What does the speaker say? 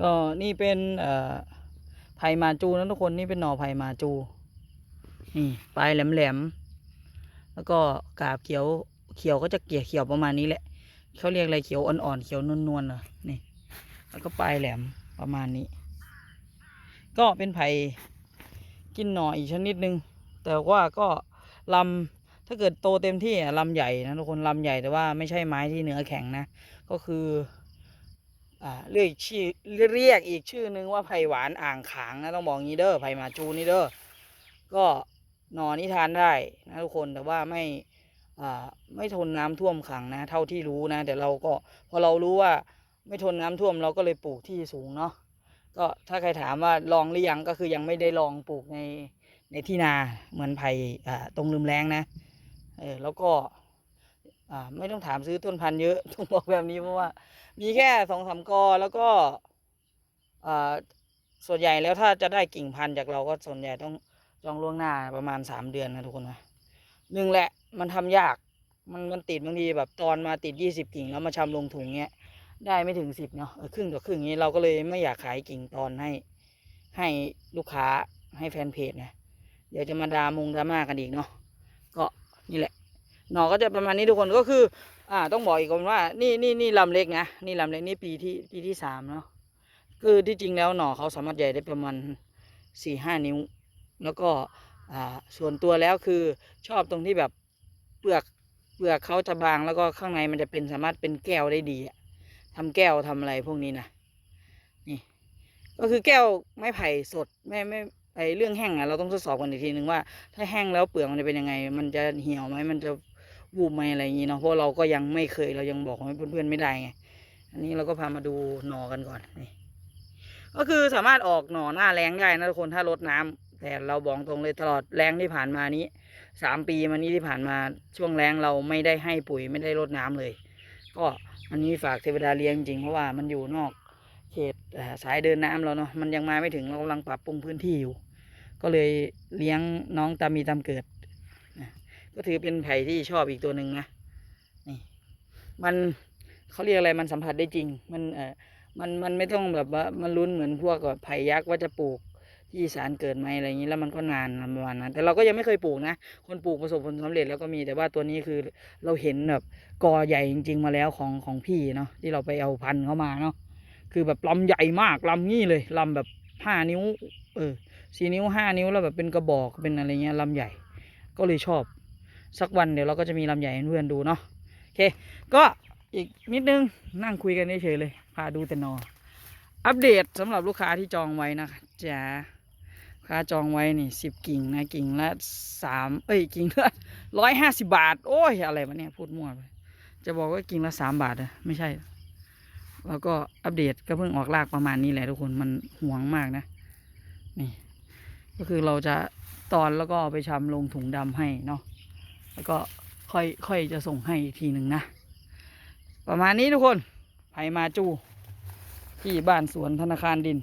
ก็นี่เป็นไผ่มาจูนะทุกคนนี่เป็นหน่อไผ่มาจู นี่ปลายแหลมๆแล้วก็กาบเขียวเขียวก็จะเกลี่ยเขียวประมาณนี้แหละเขาเรียกอะไรเขียวอ่อนๆเขียวนวลๆเหรอนี่ แล้วก็ปลายแหลมประมาณนี้ ก็เป็นไผ่กินหน่ออีกชนิดหนึ่งแต่ว่าก็ลำถ้าเกิดโตเต็มที่ลำใหญ่นะทุกคนลำใหญ่แต่ว่าไม่ใช่ไม้ที่เนื้อแข็งนะ ก็คือ เรียกชื่อเรียกอีกชื่อนึงว่าไผ่หวานอ่างขางนะต้องบอกงี้เด้อไผ่มาจูนี่เด้อก็นอนี่ทานได้นะทุกคนแต่ว่าไม่ไม่ทนน้ำท่วมขังนะ เท่าที่รู้นะ แต่เราก็พอเรารู้ว่าไม่ทนน้ำท่วมเราก็เลยปลูกที่สูงเนาะก็ถ้าใครถามว่าลองหรือยังก็คือยังไม่ได้ลองปลูกในในที่นาเหมือนไผ่ตรงลืมแรงนะเออแล้วก็ อ่าไม่ต้องถามซื้อต้นพันธุ์เยอะต้องบอกแบบนี้เพราะว่า มีแค่สองสามกอแล้วก็อ่าส่วนใหญ่แล้วถ้าจะได้กิ่งพันธุ์จากเราก็ส่วนใหญ่ต้องจองล่วงหน้าประมาณสามเดือนนะทุกคนนะหนึ่งแหละมันทำยากมันมันติดบางทีแบบตอนมาติดยี่สิบกิ่งแล้วมาชำลงถุงเนี้ยได้ไม่ถึงสิบเนาะครึ่งต่อครึ่งนี้เราก็เลยไม่อยากขายกิ่งตอนให้ ให้ลูกค้าให้แฟนเพจนะเดี๋ยวจะมาดามงดราม่ากันอีกเนาะก็นี่แหละ หน่อก็จะประมาณนี้ทุกคนก็คือ อ่า ต้องบอกอีกคนว่า นี่นี่นี่ลำเล็กนะนี่ลำเล็กนี่ปีที่ปีที่สามเนาะคือที่จริงแล้วหน่อเขาสามารถใหญ่ได้ประมาณสี่ห้านิ้ว แล้วก็อ่าส่วนตัวแล้วคือชอบตรงที่แบบเปลือกเปลือกเขาจะบางแล้วก็ข้างในมันจะเป็นสามารถเป็นแก้วได้ดีอะทำแก้วทำอะไรพวกนี้นะนี่ ก็คือแก้วไม้ไผ่สดไม่ไม่ไอเรื่องแห้งอะเราต้องทดสอบกันอีกทีหนึ่งว่า ถ้าแห้งแล้วเปลือกมันจะเป็นยังไง มันจะเหี่ยวไหมมันจะ วูบไหมอะไรอย่างนี้เนาะเพราะเราก็ยังไม่เคยเรายังบอกให้เพื่อนๆไม่ได้ไงอันนี้เราก็พามาดูหนอกันก่อนนี่ก็คือสามารถออกหนอหน้าแรงได้นะทุกคนถ้ารดน้ำแต่เราบอกตรงเลยตลอดแรงที่ผ่านมานี้สามปีมานี้ที่ผ่านมาช่วงแรงเราไม่ได้ให้ปุ๋ยไม่ได้รดน้ำเลย ก็อันนี้ฝากเทวดาเลี้ยงจริงเพราะว่ามันอยู่นอกเขตสายเดินน้ำเราเนาะมันยังมาไม่ถึงเรากำลังปรับปรุงพื้นที่อยู่ ก็เลยเลี้ยงน้องตามมีตามเกิด ก็ถือเป็นไผ่ที่ชอบอีกตัวหนึ่งนะนี่ มันเขาเรียกอะไรมันสัมผัสได้จริง มันเออมันมันไม่ต้องแบบว่ามันลุ้นเหมือนพวกแบบไผ่ยักษ์ว่าจะปลูกที่สานเกิดไหมอะไรอย่างนี้แล้วมันก็นานประมาณนั้นแต่เราก็ยังไม่เคยปลูกนะ คนปลูกประสบผลสำเร็จแล้วก็มีแต่ว่าตัวนี้คือเราเห็นแบบกอใหญ่จริง ๆ มาแล้วของของพี่เนาะที่เราไปเอาพันธุ์เข้ามาเนาะคือแบบลำใหญ่มากลำงี้เลยลำแบบห้านิ้ว เออสี่นิ้วห้านิ้วแล้วแบบเป็นกระบอกเป็นอะไรเงี้ยลำใหญ่ ก็เลยชอบ สักวันเดี๋ยวเราก็จะมีลำใหญ่ให้เพื่อนดูเนาะโอเค ก็อีกนิดนึงนั่งคุยกันเฉยเลย พาดูแต่นอ อัปเดตสำหรับลูกค้าที่จองไว้นะคะจ้าค้าจองไว้นี่สิบกิ่งนะกิ่งละสามเอ้ยกิ่งละร้อยห้าสิบาท โอ้ยอะไรวะเนี่ยพูดมั่วไปจะบอกว่ากิ่งละสามบาทอะไม่ใช่ แล้วก็อัปเดตก็เพิ่งออกรากประมาณนี้แหละทุกคนมันห่วงมากนะ นี่ ก็คือเราจะตอนแล้วก็เอาไปชำลงถุงดำให้เนาะ แล้วก็ค่อยค่อยจะส่งให้อีกทีหนึ่งนะ ประมาณนี้ทุกคนไผมาจูที่บ้านสวนธนาคารดิน